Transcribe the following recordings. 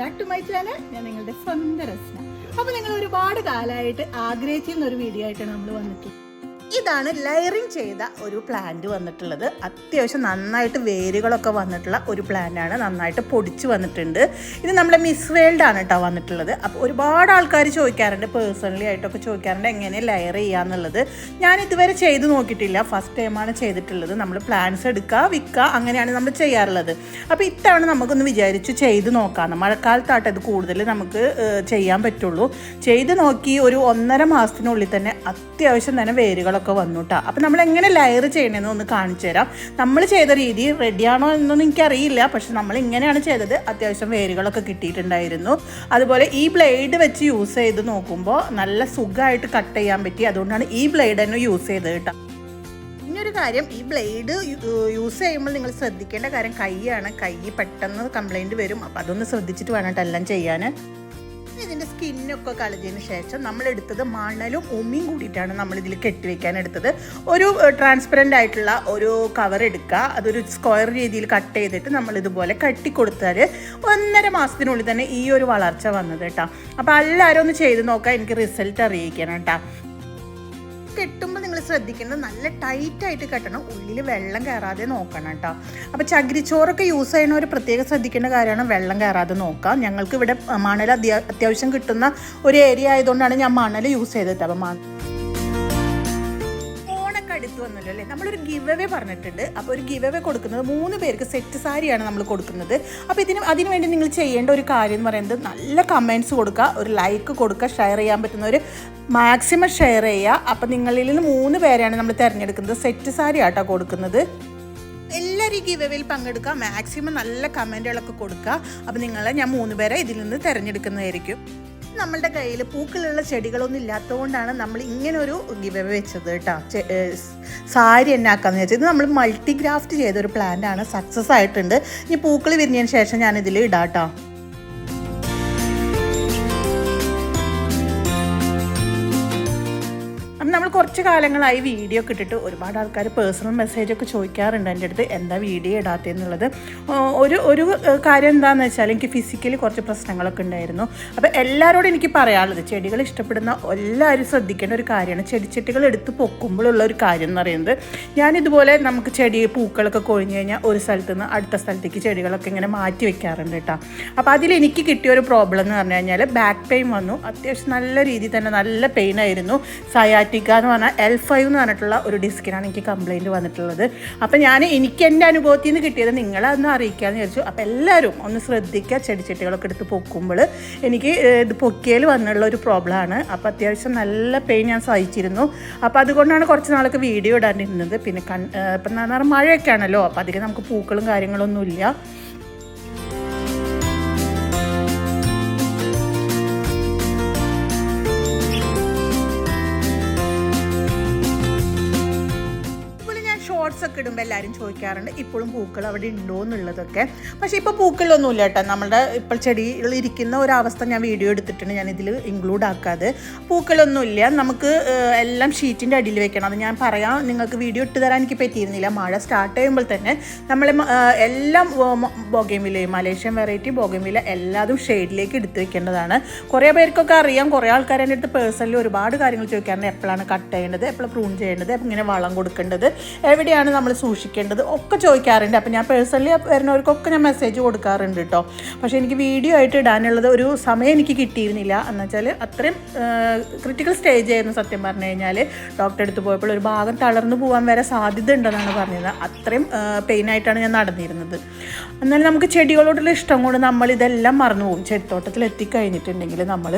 Back to my channel ഞാൻ നിങ്ങളുടെ സ്വന്തം രസ്ന. അപ്പോൾ നിങ്ങൾ ഒരുപാട് കാലമായിട്ട് ആഗ്രഹിച്ചിരുന്ന ഒരു വീഡിയോ ആയിട്ടാണ് നമ്മൾ വന്നിട്ടുള്ളത്. ഇതാണ് ലെയറിങ് ചെയ്ത ഒരു പ്ലാന്റ് വന്നിട്ടുള്ളത്. അത്യാവശ്യം നന്നായിട്ട് വേരുകളൊക്കെ വന്നിട്ടുള്ള ഒരു പ്ലാന്റാണ് നന്നായിട്ട് പൊടിച്ച് വന്നിട്ടുണ്ട്. ഇത് നമ്മുടെ മിസ് വേൾഡ് ആണ് കേട്ടോ വന്നിട്ടുള്ളത്. അപ്പോൾ ഒരുപാട് ആൾക്കാർ ചോദിക്കാറുണ്ട് പേഴ്സണലി ആയിട്ടൊക്കെ ചോദിക്കാറുണ്ട് എങ്ങനെ ലെയർ ചെയ്യാന്നുള്ളത് ഞാൻ ഇതുവരെ ചെയ്ത് നോക്കിയിട്ടില്ല. ഫസ്റ്റ് ടൈമാണ് ചെയ്തിട്ടുള്ളത്. നമ്മൾ പ്ലാന്റ്സ് എടുക്കുക വിൽക്കുക അങ്ങനെയാണ് നമ്മൾ ചെയ്യാറുള്ളത്. അപ്പോൾ ഇത്തവണ നമുക്കൊന്ന് വിചാരിച്ചു ചെയ്ത് നോക്കാം. മഴക്കാലത്തായിട്ട് ഇത് കൂടുതൽ നമുക്ക് ചെയ്യാൻ പറ്റുള്ളൂ. ചെയ്ത് നോക്കി ഒരു ഒന്നര മാസത്തിനുള്ളിൽ തന്നെ അത്യാവശ്യം തന്നെ വേരുകളൊക്കെ വന്നു കേട്ടോ അപ്പോൾ നമ്മൾ എങ്ങനെ ലെയർ ചെയ്യണമെന്ന് ഒന്ന് കാണിച്ചു തരാം. നമ്മൾ ചെയ്ത രീതി റെഡിയാണോ എന്നൊന്നും എനിക്കറിയില്ല. പക്ഷെ നമ്മൾ ഇങ്ങനെയാണ് ചെയ്തത്. അത്യാവശ്യം വേരുകളൊക്കെ കിട്ടിയിട്ടുണ്ടായിരുന്നു. അതുപോലെ ഈ ബ്ലേഡ് വെച്ച് യൂസ് ചെയ്ത് നോക്കുമ്പോൾ നല്ല സുഖമായിട്ട് കട്ട് ചെയ്യാൻ പറ്റി. അതുകൊണ്ടാണ് ഈ ബ്ലേഡ് തന്നെ യൂസ് ചെയ്തത് കേട്ടോ ഇനിയൊരു കാര്യം ഈ ബ്ലേഡ് യൂസ് ചെയ്യുമ്പോൾ നിങ്ങൾ ശ്രദ്ധിക്കേണ്ട കാര്യം കൈയാണ്. കൈ പെട്ടെന്ന് കംപ്ലൈന്റ് വരും. അപ്പോൾ അതൊന്ന് ശ്രദ്ധിച്ചിട്ട് വേണം എല്ലാം ചെയ്യാൻ ഇതിന്റെ സ്കിന്നൊക്കെ കളഞ്ഞതിന് ശേഷം നമ്മൾ എടുത്തത് മണലും ഉമ്മിയും കൂടിയിട്ടാണ് നമ്മൾ ഇതിൽ കെട്ടിവെക്കാൻ എടുത്തത്. ഒരു ട്രാൻസ്പെറന്റ് ആയിട്ടുള്ള ഒരു കവർ എടുക്കുക അതൊരു സ്ക്വയർ രീതിയിൽ കട്ട് ചെയ്തിട്ട് നമ്മൾ ഇതുപോലെ കെട്ടിക്കൊടുത്താൽ ഒന്നര മാസത്തിനുള്ളിൽ തന്നെ ഈ ഒരു വളർച്ച വന്നത് കേട്ടോ. അപ്പോൾ എല്ലാവരും ഒന്ന് ചെയ്ത് നോക്കാം എനിക്ക് റിസൾട്ട് അറിയിക്കണം കേട്ടോ. കെട്ടുമ്പോൾ ശ്രദ്ധിക്കേണ്ടത് നല്ല ടൈറ്റായിട്ട് കെട്ടണം. ഉള്ളിൽ വെള്ളം കയറാതെ നോക്കണം കേട്ടോ. അപ്പോൾ ചകിരിച്ചോറൊക്കെ യൂസ് ചെയ്യണവർ പ്രത്യേകം ശ്രദ്ധിക്കേണ്ട കാര്യമാണ് വെള്ളം കയറാതെ നോക്കാം ഞങ്ങൾക്ക് ഇവിടെ മണൽ അത്യാവശ്യം കിട്ടുന്ന ഒരു ഏരിയ ആയതുകൊണ്ടാണ് ഞാൻ മണൽ യൂസ് ചെയ്തത്. അപ്പോൾ വന്നല്ലോ അല്ലേ നമ്മളൊരു ഗിവ് പറഞ്ഞിട്ടുണ്ട്. അപ്പോൾ ഒരു ഗിവ് കൊടുക്കുന്നത് മൂന്ന് പേർക്ക് സെറ്റ് സാരിയാണ് നമ്മൾ കൊടുക്കുന്നത്. അപ്പോൾ ഇതിന് അതിന് വേണ്ടി നിങ്ങൾ ചെയ്യേണ്ട ഒരു കാര്യം എന്ന് പറയുന്നത് നല്ല കമന്റ്സ് കൊടുക്കുക ഒരു ലൈക്ക് കൊടുക്കുക ഷെയർ ചെയ്യാൻ പറ്റുന്ന ഒരു മാക്സിമം ഷെയർ ചെയ്യുക. അപ്പോൾ നിങ്ങളിൽ നിന്ന് മൂന്ന് പേരെയാണ് നമ്മൾ തിരഞ്ഞെടുക്കുന്നത്. സെറ്റ് സാരി ആട്ടോ കൊടുക്കുന്നത്. എല്ലാവരും ഈ പങ്കെടുക്കുക. മാക്സിമം നല്ല കമന്റുകളൊക്കെ കൊടുക്കുക. അപ്പോൾ നിങ്ങളെ ഞാൻ മൂന്ന് പേരെ ഇതിൽ നിന്ന് തിരഞ്ഞെടുക്കുന്നതായിരിക്കും. നമ്മളുടെ കയ്യിൽ പൂക്കളുള്ള ചെടികളൊന്നും ഇല്ലാത്തതുകൊണ്ടാണ് നമ്മൾ ഇങ്ങനെ ഒരു ഗിവ് വെച്ചത് കേട്ടോ. സാരി എന്നാക്കാന്ന് വെച്ചാൽ ഇത് നമ്മൾ മൾട്ടിഗ്രാഫ്റ്റ് ചെയ്ത ഒരു പ്ലാന്റ് ആണ്. സക്സസ് ആയിട്ടുണ്ട്. ഇനി പൂക്കൾ വിരിഞ്ഞതിന് ശേഷം ഞാൻ ഇതിൽ ഇടാം കേട്ടോ കുറച്ച് കാലങ്ങളായി വീഡിയോ ഒക്കെ ഇട്ടിട്ട് ഒരുപാട് ആൾക്കാർ പേഴ്സണൽ മെസ്സേജ് ഒക്കെ ചോദിക്കാറുണ്ട് എന്റെ അടുത്ത് എന്താ വീഡിയോ ഇടാത്തതെന്നുള്ളത്. ഒരു ഒരു കാര്യം എന്താണെന്ന് വെച്ചാൽ എനിക്ക് ഫിസിക്കലി കുറച്ച് പ്രശ്നങ്ങളൊക്കെ ഉണ്ടായിരുന്നു. അപ്പോൾ എല്ലാവരോടും എനിക്ക് പറയാനുള്ളത് ചെടികൾ ഇഷ്ടപ്പെടുന്ന എല്ലാവരും ശ്രദ്ധിക്കേണ്ട ഒരു കാര്യമാണ്. ചെടിച്ചട്ടികൾ എടുത്ത് പൊക്കുമ്പോഴുള്ള ഒരു കാര്യം എന്ന് പറയുന്നത് ഞാനിതുപോലെ നമുക്ക് ചെടി പൂക്കളൊക്കെ കൊഴിഞ്ഞു കഴിഞ്ഞാൽ ഒരു സ്ഥലത്ത് നിന്ന് അടുത്ത സ്ഥലത്തേക്ക് ചെടികളൊക്കെ ഇങ്ങനെ മാറ്റി വെക്കാറുണ്ട് കേട്ടോ. അപ്പോൾ അതിൽ എനിക്ക് കിട്ടിയ ഒരു പ്രോബ്ലം എന്ന് പറഞ്ഞു കഴിഞ്ഞാൽ ബാക്ക് പെയിൻ വന്നു. അത്യാവശ്യം നല്ല രീതിയിൽ തന്നെ നല്ല പെയിൻ ആയിരുന്നു. സയാറ്റിക്ക എന്ന് പറഞ്ഞാൽ എൽ ഫൈവ് എന്ന് പറഞ്ഞിട്ടുള്ള ഒരു ഡിസ്കിനാണ് എനിക്ക് കംപ്ലൈന്റ് വന്നിട്ടുള്ളത്. അപ്പോൾ ഞാൻ എനിക്ക് എന്റെ അനുഭവത്തിൽ നിന്ന് കിട്ടിയത് നിങ്ങളതൊന്ന് അറിയിക്കാമെന്ന് വിചാരിച്ചു. അപ്പോൾ എല്ലാവരും ഒന്ന് ശ്രദ്ധിക്കുക. ചെടിച്ചട്ടികളൊക്കെ എടുത്ത് പൊക്കുമ്പോൾ എനിക്ക് ഇത് പൊക്കിയൽ വന്നുള്ള ഒരു പ്രോബ്ലമാണ് അപ്പോൾ അത്യാവശ്യം നല്ല പെയിൻ ഞാൻ സഹിച്ചിരുന്നു. അപ്പോൾ അതുകൊണ്ടാണ് കുറച്ച് നാളൊക്കെ വീഡിയോ ഇടാണ്ടിരുന്നത് പിന്നെ കൺ ഇപ്പം എന്ന് പറഞ്ഞാൽ മഴയൊക്കെ ആണല്ലോ. അപ്പോൾ അധികം നമുക്ക് പൂക്കളും കാര്യങ്ങളൊന്നുമില്ല. ഒക്കെ ഇടുമ്പോൾ എല്ലാവരും ചോദിക്കാറുണ്ട് ഇപ്പോഴും പൂക്കൾ അവിടെ ഉണ്ടോ എന്നുള്ളതൊക്കെ. പക്ഷേ ഇപ്പോൾ പൂക്കളൊന്നുമില്ല കേട്ടോ. നമ്മുടെ ഇപ്പോൾ ചെടികൾ ഇരിക്കുന്ന ഒരവസ്ഥ ഞാൻ വീഡിയോ എടുത്തിട്ടുണ്ട് ഞാൻ ഇതിൽ ഇൻക്ലൂഡ് ആക്കാതെ. പൂക്കളൊന്നുമില്ല. നമുക്ക് എല്ലാം ഷീറ്റിന്റെ അടിയിൽ വെക്കണം. അത് ഞാൻ പറയാം നിങ്ങൾക്ക് വീഡിയോ ഇട്ട് തരാൻ എനിക്ക് പറ്റിയിരുന്നില്ല. മഴ സ്റ്റാർട്ട് ചെയ്യുമ്പോൾ തന്നെ നമ്മൾ എല്ലാം ബോഗേമില്ല മലേഷ്യൻ വെറൈറ്റി ബോഗേമില്ല എല്ലാതും ഷെയ്ഡിലേക്ക് എടുത്തു വെക്കേണ്ടതാണ്. കുറേ പേർക്കൊക്കെ അറിയാം കുറേ ആൾക്കാർ എന്റെ അടുത്ത് പേഴ്സണലി ഒരുപാട് കാര്യങ്ങൾ ചോദിക്കാറുണ്ട്. എപ്പോഴാണ് കട്ട് ചെയ്യേണ്ടത് എപ്പോഴും പ്രൂൺ ചെയ്യേണ്ടത് ഇങ്ങനെ വളം കൊടുക്കേണ്ടത്. എവിടെയാണ് നമ്മൾ സൂക്ഷിക്കേണ്ടത് ഒക്കെ ചോദിക്കാറുണ്ട്. അപ്പോൾ ഞാൻ പേഴ്സണലി വരുന്നവർക്കൊക്കെ ഞാൻ മെസ്സേജ് കൊടുക്കാറുണ്ട് കേട്ടോ പക്ഷേ എനിക്ക് വീഡിയോ ആയിട്ട് ഇടാനുള്ളത് ഒരു സമയം എനിക്ക് കിട്ടിയിരുന്നില്ല. എന്ന് വെച്ചാൽ അത്രയും ക്രിട്ടിക്കൽ സ്റ്റേജ് ആയിരുന്നു സത്യം പറഞ്ഞു കഴിഞ്ഞാൽ ഡോക്ടറെ അടുത്ത് പോയപ്പോൾ ഒരു ഭാഗം തളർന്നു പോകാൻ വരെ സാധ്യത ഉണ്ടെന്നാണ് പറഞ്ഞത് അത്രയും പെയിൻ ആയിട്ടാണ് ഞാൻ നടന്നിരുന്നത്. എന്നാലും നമുക്ക് ചെടികളോടുള്ള ഇഷ്ടം കൊണ്ട് നമ്മൾ ഇതെല്ലാം മറന്നു പോകും. ചെടിത്തോട്ടത്തിൽ എത്തിക്കഴിഞ്ഞിട്ടുണ്ടെങ്കിൽ നമ്മൾ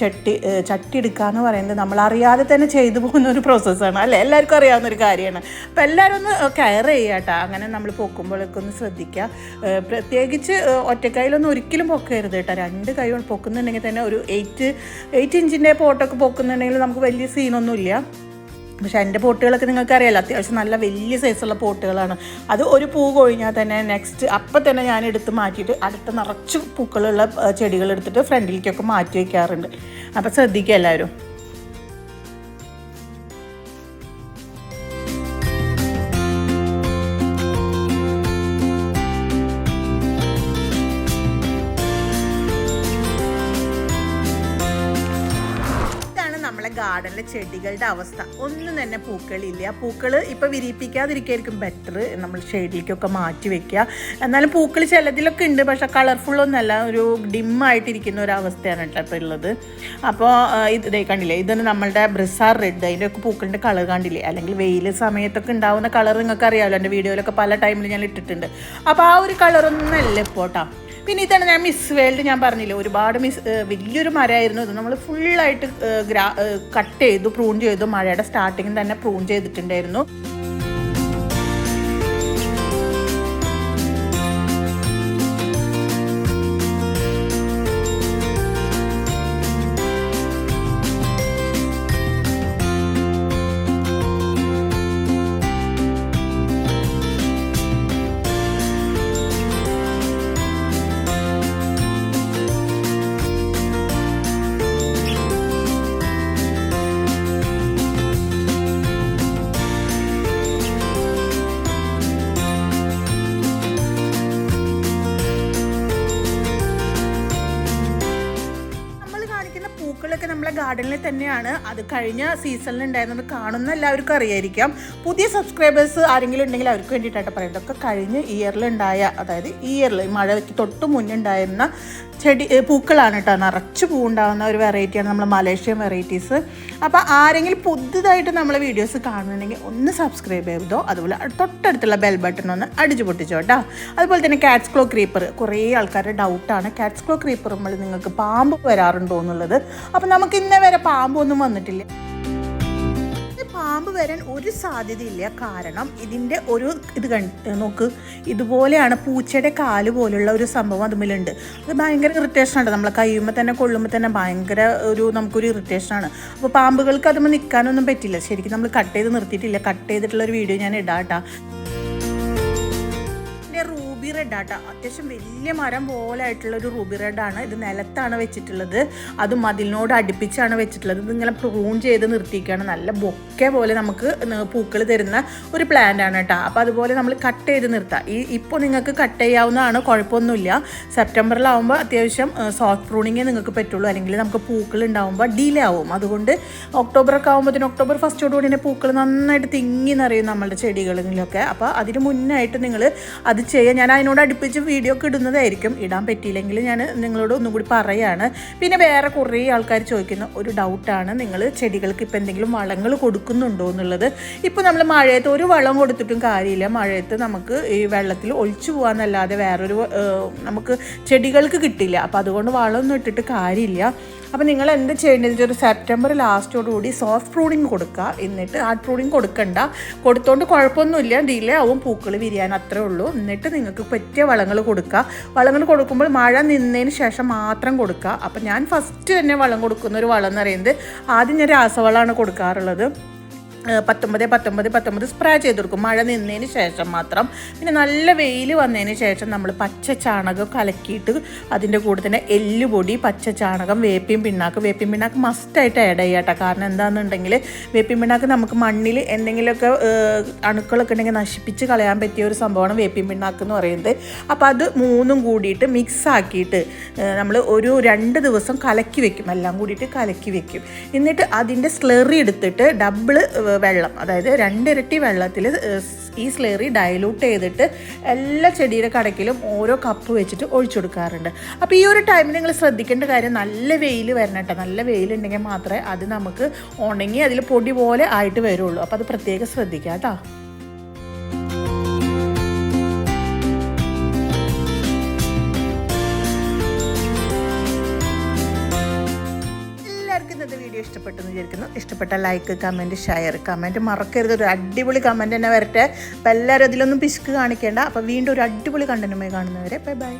ചട്ടി ചട്ടി എടുക്കുക എന്ന് പറയുന്നത് നമ്മൾ അറിയാതെ തന്നെ ചെയ്തു പോകുന്ന ഒരു പ്രോസസ്സാണ് അല്ലേ? എല്ലാവർക്കും അറിയാവുന്ന ഒരു കാര്യമാണ്. അപ്പോൾ എല്ലാവരും ഒന്ന് കെയർ ചെയ്യുക കേട്ടോ അങ്ങനെ നമ്മൾ പൊക്കുമ്പോഴൊക്കെ ഒന്ന് ശ്രദ്ധിക്കുക പ്രത്യേകിച്ച് ഒറ്റക്കൈയിലൊന്നും ഒരിക്കലും പൊക്കരുത് കേട്ടോ രണ്ട് കൈ പൊക്കുന്നുണ്ടെങ്കിൽ തന്നെ ഒരു എയ്റ്റ് എയ്റ്റ് ഇഞ്ചിന്റെ പോട്ടൊക്കെ പൊക്കുന്നുണ്ടെങ്കിൽ നമുക്ക് വലിയ സീനൊന്നുമില്ല. പക്ഷേ എന്റെ പോട്ടുകളൊക്കെ നിങ്ങൾക്ക് അറിയാലോ അത്യാവശ്യം നല്ല വലിയ സൈസുള്ള പോട്ടുകളാണ്. അത് ഒരു പൂ കൊഴിഞ്ഞാൽ തന്നെ നെക്സ്റ്റ് അപ്പം തന്നെ ഞാൻ എടുത്ത് മാറ്റിയിട്ട് അടുത്ത നിറച്ച് പൂക്കളുള്ള ചെടികൾ എടുത്തിട്ട് ഫ്രണ്ടിലേക്കൊക്കെ മാറ്റി വയ്ക്കാറുണ്ട്. അപ്പം ശ്രദ്ധിക്കുക എല്ലാവരും. നമ്മളെ ചെടികളുടെ അവസ്ഥ. ഒന്നും തന്നെ പൂക്കളില്ല. പൂക്കൾ ഇപ്പോൾ വിരിയിപ്പിക്കാതിരിക്കായിരിക്കും ബെറ്റർ നമ്മൾ ഷെയ്ഡിലേക്കൊക്കെ മാറ്റി വെക്കുക. എന്നാലും പൂക്കൾ ചിലതിലൊക്കെ ഉണ്ട്. പക്ഷെ കളർഫുൾ ഒന്നല്ല. ഒരു ഡിം ആയിട്ടിരിക്കുന്ന ഒരു അവസ്ഥയാണ് കേട്ടോ ഇപ്പോൾ ഉള്ളത്. അപ്പോൾ ഇത് ഇതേ കണ്ടില്ലേ? ഇതാണ് നമ്മളുടെ ബ്രിസാർ റെഡ് അതിന്റെ ഒക്കെ പൂക്കളിന്റെ കളർ കണ്ടില്ലേ? അല്ലെങ്കിൽ വെയിൽ സമയത്തൊക്കെ ഉണ്ടാവുന്ന കളർ നിങ്ങൾക്ക് അറിയാമല്ലോ എന്റെ വീഡിയോയിലൊക്കെ പല ടൈമിൽ ഞാൻ ഇട്ടിട്ടുണ്ട്. അപ്പോൾ ആ ഒരു കളറൊന്നല്ല ഇപ്പോൾ കേട്ടോ. പിന്നെ ഇതാണ് ഞാൻ മിസ് വേൾഡ് ഞാൻ പറഞ്ഞില്ലേ ഒരുപാട് മിസ് വലിയൊരു മരമായിരുന്നു ഇത്. നമ്മൾ ഫുള്ളായിട്ട് ഗ്രാ കട്ട് ചെയ്തു പ്രൂൺ ചെയ്തു മഴയുടെ സ്റ്റാർട്ടിങ് തന്നെ പ്രൂൺ ചെയ്തിട്ടുണ്ടായിരുന്നു. കാണിക്കുന്ന പൂക്കളൊക്കെ നമ്മളെ ഗാർഡനിൽ തന്നെയാണ്. അത് കഴിഞ്ഞ സീസണിൽ ഉണ്ടായിരുന്നത് കാണുന്ന എല്ലാവർക്കും അറിയായിരിക്കാം. പുതിയ സബ്സ്ക്രൈബേഴ്സ് ആരെങ്കിലും ഉണ്ടെങ്കിൽ അവർക്ക് വേണ്ടിയിട്ടാണ് പറയുന്നത് ഒക്കെ കഴിഞ്ഞ ഇയറിലുണ്ടായ അതായത് ഇയറിൽ മഴയ്ക്ക് തൊട്ട് മുന്നുണ്ടായിരുന്ന ചെടി പൂക്കളാണ് കേട്ടോ. നിറച്ച് പൂവുണ്ടാകുന്ന ഒരു വെറൈറ്റിയാണ് നമ്മൾ മലേഷ്യൻ വെറൈറ്റീസ് അപ്പോൾ ആരെങ്കിലും പുതുതായിട്ട് നമ്മളെ വീഡിയോസ് കാണുന്നുണ്ടെങ്കിൽ ഒന്ന് സബ്സ്ക്രൈബ് ചെയ്തോ. അതുപോലെ തൊട്ടടുത്തുള്ള ബെൽ ബട്ടൺ ഒന്ന് അടിച്ചു പൊട്ടിച്ചോ കേട്ടോ. അതുപോലെ തന്നെ കാറ്റ്സ് ക്ലോ ക്രീപ്പർ കുറേ ആൾക്കാരുടെ ഡൗട്ടാണ് കാറ്റ്സ് ക്ലോ ക്രീപ്പർ നമ്മൾ നിങ്ങൾക്ക് പാമ്പ് വരാറുണ്ടോ എന്നുള്ളത് അപ്പോൾ നമുക്ക് ഇന്നേ വരെ പാമ്പൊന്നും വന്നിട്ടില്ല. പാമ്പ് വരാൻ ഒരു സാധ്യതയില്ല. കാരണം ഇതിന്റെ ഒരു ഇത് കണ്ട് നോക്ക്. ഇതുപോലെയാണ് പൂച്ചയുടെ കാൽ പോലുള്ള ഒരു സംഭവം അതുമിലുണ്ട് അത് ഭയങ്കര ഇറിറ്റേഷനാണ് നമ്മളെ കഴിയുമ്പോൾ തന്നെ കൊള്ളുമ്പോൾ തന്നെ ഭയങ്കര ഒരു നമുക്കൊരു ഇറിറ്റേഷനാണ് അപ്പോൾ പാമ്പുകൾക്ക് അതുമ്പോൾ നിൽക്കാനൊന്നും പറ്റില്ല. ശരിക്കും നമ്മൾ കട്ട് ചെയ്ത് നിർത്തിയിട്ടില്ല. കട്ട് ചെയ്തിട്ടുള്ള ഒരു വീഡിയോ ഞാൻ ഇടാം റൂബി റെഡ് ആട്ടോ. അത്യാവശ്യം വലിയ മരം പോലെ ആയിട്ടുള്ള ഒരു റൂബി റെഡ് ആണ്. ഇത് നിലത്താണ് വെച്ചിട്ടുള്ളത്. അത് മതിലിനോട് അടുപ്പിച്ചാണ് വെച്ചിട്ടുള്ളത്. ഇത് ഇങ്ങനെ പ്രൂൺ ചെയ്ത് നിർത്തിയിരിക്കുകയാണ്. നല്ല ബൊക്കെ പോലെ നമുക്ക് പൂക്കൾ തരുന്ന ഒരു പ്ലാന്റ് ആണ് കേട്ടോ അപ്പോൾ അതുപോലെ നമ്മൾ കട്ട് ചെയ്ത് നിർത്താം. ഈ ഇപ്പോൾ നിങ്ങൾക്ക് കട്ട് ചെയ്യാവുന്നതാണ്. കുഴപ്പമൊന്നുമില്ല സെപ്റ്റംബറിലാവുമ്പോൾ അത്യാവശ്യം സോഫ്റ്റ് പ്രൂണിങ്ങേ നിങ്ങൾക്ക് പറ്റുള്ളൂ. അല്ലെങ്കിൽ നമുക്ക് പൂക്കൾ ഉണ്ടാവുമ്പോൾ ഡിലേ ആവും. അതുകൊണ്ട് ഒക്ടോബറൊക്കെ ആകുമ്പോഴത്തേന് ഒക്ടോബർ ഫസ്റ്റോടുകൂടി തന്നെ പൂക്കൾ നന്നായിട്ട് തിങ്ങി നിറയും നമ്മളുടെ ചെടികളിലൊക്കെ. അപ്പോൾ അതിന് മുന്നായിട്ട് നിങ്ങൾ അത് ചെയ്യുക ഞാൻ അതിനോട് അടുപ്പിച്ച് വീഡിയോ ഒക്കെ ഇടുന്നതായിരിക്കും. ഇടാൻ പറ്റിയില്ലെങ്കിൽ ഞാൻ നിങ്ങളോട് ഒന്നും കൂടി പറയുകയാണ് പിന്നെ വേറെ കുറേ ആൾക്കാർ ചോദിക്കുന്ന ഒരു ഡൗട്ടാണ് നിങ്ങൾ ചെടികൾക്ക് ഇപ്പം എന്തെങ്കിലും വളങ്ങൾ കൊടുക്കുന്നുണ്ടോ എന്നുള്ളത്? ഇപ്പോൾ നമ്മൾ മഴയത്ത് ഒരു വളം കൊടുത്തിട്ടും കാര്യമില്ല. മഴയത്ത് നമുക്ക് ഈ വെള്ളത്തിൽ ഒളിച്ചു പോകാമെന്നല്ലാതെ വേറൊരു നമുക്ക് ചെടികൾക്ക് കിട്ടില്ല. അപ്പോൾ അതുകൊണ്ട് വളമൊന്നും ഇട്ടിട്ട് കാര്യമില്ല. അപ്പോൾ നിങ്ങൾ എന്ത് ചെയ്യേണ്ടത്? ഒരു സെപ്റ്റംബർ ലാസ്റ്റോടുകൂടി സോഫ്റ്റ് പ്രൂണിങ് കൊടുക്കുക. എന്നിട്ട് ഹാർഡ് പ്രൂണിങ് കൊടുക്കണ്ട. കൊടുത്തോണ്ട് കുഴപ്പമൊന്നുമില്ല. ഡിലേ ആവും. പൂക്കൾ വിരിയാൻ അത്രേ ഉള്ളൂ. എന്നിട്ട് നിങ്ങൾക്ക് പറ്റിയ വളങ്ങൾ കൊടുക്കുക. വളങ്ങൾ കൊടുക്കുമ്പോൾ മഴ നിന്നതിന് ശേഷം മാത്രം കൊടുക്കുക. അപ്പോൾ ഞാൻ ഫസ്റ്റ് തന്നെ വളം കൊടുക്കുന്ന ഒരു വളം എന്ന് പറയുന്നത് ആദ്യം ഞാൻ രാസവളമാണ് കൊടുക്കാറുള്ളത്. പത്തൊമ്പത് പത്തൊമ്പത് പത്തൊമ്പത് സ്പ്രേ ചെയ്ത് കൊടുക്കും മഴ നിന്നതിന് ശേഷം മാത്രം. പിന്നെ നല്ല വെയിൽ വന്നതിന് ശേഷം നമ്മൾ പച്ച ചാണകം കലക്കിയിട്ട് അതിന്റെ കൂടെ തന്നെ എല്ലുപൊടി പച്ച ചാണകം വേപ്പിയും പിണ്ണാക്ക്. വേപ്പിയും പിണ്ണാക്ക് മസ്റ്റായിട്ട് ആഡ് ചെയ്യാട്ടോ കാരണം എന്താണെന്നുണ്ടെങ്കിൽ വേപ്പിൻ പിണ്ണാക്ക് നമുക്ക് മണ്ണിൽ എന്തെങ്കിലുമൊക്കെ അണുക്കളൊക്കെ ഉണ്ടെങ്കിൽ നശിപ്പിച്ച് കളയാൻ പറ്റിയ ഒരു സംഭവമാണ് വേപ്പിൻ പിണ്ണാക്ക് എന്ന് പറയുന്നത്. അപ്പോൾ അത് മൂന്നും കൂടിയിട്ട് മിക്സ് ആക്കിയിട്ട് നമ്മൾ ഒരു രണ്ട് ദിവസം കലക്കി വെക്കും. എല്ലാം കൂടിയിട്ട് കലക്കി വെക്കും. എന്നിട്ട് അതിന്റെ സ്ലെറി എടുത്തിട്ട് ഡബിൾ വെള്ളം അതായത് രണ്ടിരട്ടി വെള്ളത്തിൽ ഈ സ്ലേറി ഡയലൂട്ട് ചെയ്തിട്ട് എല്ലാ ചെടിയുടെ കടക്കിലും ഓരോ കപ്പ് വെച്ചിട്ട് ഒഴിച്ചു കൊടുക്കാറുണ്ട്. അപ്പോൾ ഈ ഒരു ടൈമിൽ നിങ്ങൾ ശ്രദ്ധിക്കേണ്ട കാര്യം നല്ല വെയിൽ വരണം കേട്ടോ നല്ല വെയിലുണ്ടെങ്കിൽ മാത്രമേ അത് നമുക്ക് ഉണങ്ങി അതിൽ പൊടി പോലെ ആയിട്ട് വരുള്ളൂ. അപ്പോൾ അത് പ്രത്യേകം ശ്രദ്ധിക്കാം കേട്ടോ വീഡിയോ ഇഷ്ടപ്പെട്ടു എന്ന് വിചാരിക്കുന്നു. ഇഷ്ടപ്പെട്ട ലൈക്ക് കമന്റ് ഷെയർ കമന്റ് മറക്കരുത്. ഒരു അടിപൊളി കമന്റ് തന്നെ വരട്ടെ. അപ്പോൾ എല്ലാവരും അതിലൊന്നും പിശുക്ക് കാണിക്കേണ്ട. അപ്പോൾ വീണ്ടും ഒരു അടിപൊളി കണ്ടന്റുമായി കാണുന്നവരെ ബൈ ബൈ